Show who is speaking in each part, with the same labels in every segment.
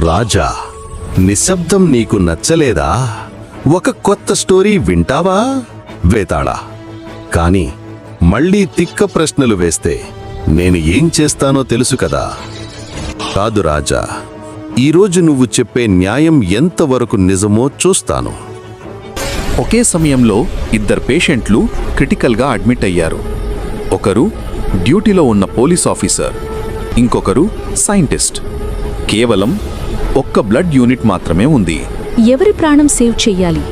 Speaker 1: రాజా నిశ్శబ్దం నీకు నచ్చలేదా? ఒక కొత్త స్టోరీ వింటావా? వేతాడా కాని మళ్ళీ తిక్క ప్రశ్నలు వేస్తే నేను ఏం చేస్తానో తెలుసు కదా. కాదు రాజా ఈరోజు నువ్వు చెప్పే న్యాయం ఎంతవరకు నిజమో చూస్తాను.
Speaker 2: ఒకే సమయంలో ఇద్దరు పేషెంట్లు క్రిటికల్గా అడ్మిట్ అయ్యారు. ఒకరు డ్యూటీలో ఉన్న పోలీస్ ఆఫీసర్ ఇంకొకరు సైంటిస్ట్. కేవలం ఒక్క బ్లడ్ యూనిట్ మాత్రమే ఉంది.
Speaker 3: ఎవరి ప్రాణం సేవ్ చెయ్యాలి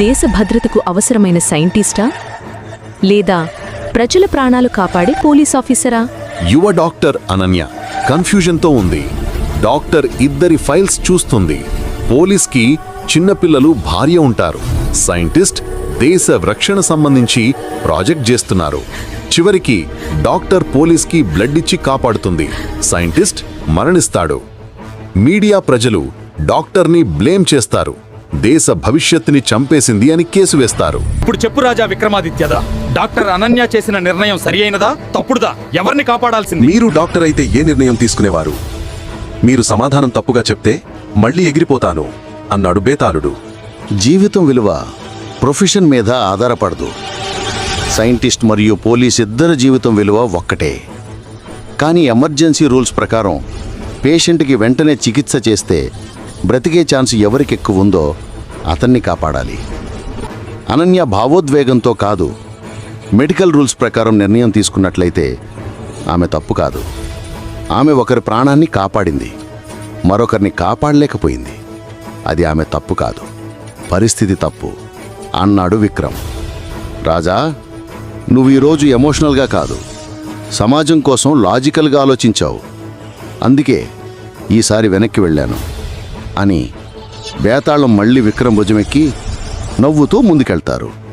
Speaker 3: దేశ భద్రతకు అవసరమైన సైంటిస్టా? లేదా ప్రజల ప్రాణాలు కాపాడే పోలీస్ ఆఫీసరా?
Speaker 1: యువ డాక్టర్ అనన్య కన్ఫ్యూజన్తో ఉంది. డాక్టర్ ఇద్దరి ఫైల్స్ చూస్తుంది. పోలీస్కి చిన్నపిల్లలు భార్య ఉంటారు. సైంటిస్ట్ దేశ రక్షణ సంబంధించి ప్రాజెక్ట్ చేస్తున్నారు. చివరికి డాక్టర్ పోలీస్కి బ్లడ్ ఇచ్చి కాపాడుతుంది. సైంటిస్ట్ మరణిస్తాడు. మీడియా ప్రజలు డాక్టర్ని బ్లేమ్ చేస్తారు. దేశ భవిష్యత్తుని చంపేసింది అని కేసు వేస్తారు.
Speaker 4: ఇప్పుడు చెప్పు రాజా విక్రమాదిత్యదా? డాక్టర్ అనన్య చేసిన నిర్ణయం సరి అయినదా తప్పుడుదా? ఎవరిని కాపాడాల్సింది?
Speaker 5: మీరు డాక్టర్ అయితే ఏ నిర్ణయం తీసుకునేవారు? మీరు సమాధానం తప్పుగా చెప్తే మళ్ళీ ఎగిరిపోతాను అన్నాడు బేతాళుడు.
Speaker 6: జీవితం విలువ ప్రొఫెషన్ మీద ఆధారపడదు. సైంటిస్ట్ మరియు పోలీస్ ఇద్దరి జీవితం విలువ ఒక్కటే. కానీ ఎమర్జెన్సీ రూల్స్ ప్రకారం పేషెంట్కి వెంటనే చికిత్స చేస్తే బ్రతికే ఛాన్స్ ఎవరికి ఎక్కువ ఉందో అతన్ని కాపాడాలి. అనన్య భావోద్వేగంతో కాదు మెడికల్ రూల్స్ ప్రకారం నిర్ణయం తీసుకున్నట్లయితే ఆమె తప్పు కాదు. ఆమె ఒకరి ప్రాణాన్ని కాపాడింది మరొకరిని కాపాడలేకపోయింది. అది ఆమె తప్పు కాదు. పరిస్థితి తప్పు. అన్నాడు విక్రమ్. రాజా నువ్వు ఈరోజు ఎమోషనల్గా కాదు. సమాజం కోసం లాజికల్గా ఆలోచించావు. అందుకే ఈసారి వెనక్కి వెళ్ళాను. అని బేతాళం మళ్ళీ విక్రమ్ భుజమెక్కి నవ్వుతూ ముందుకెళ్తారు.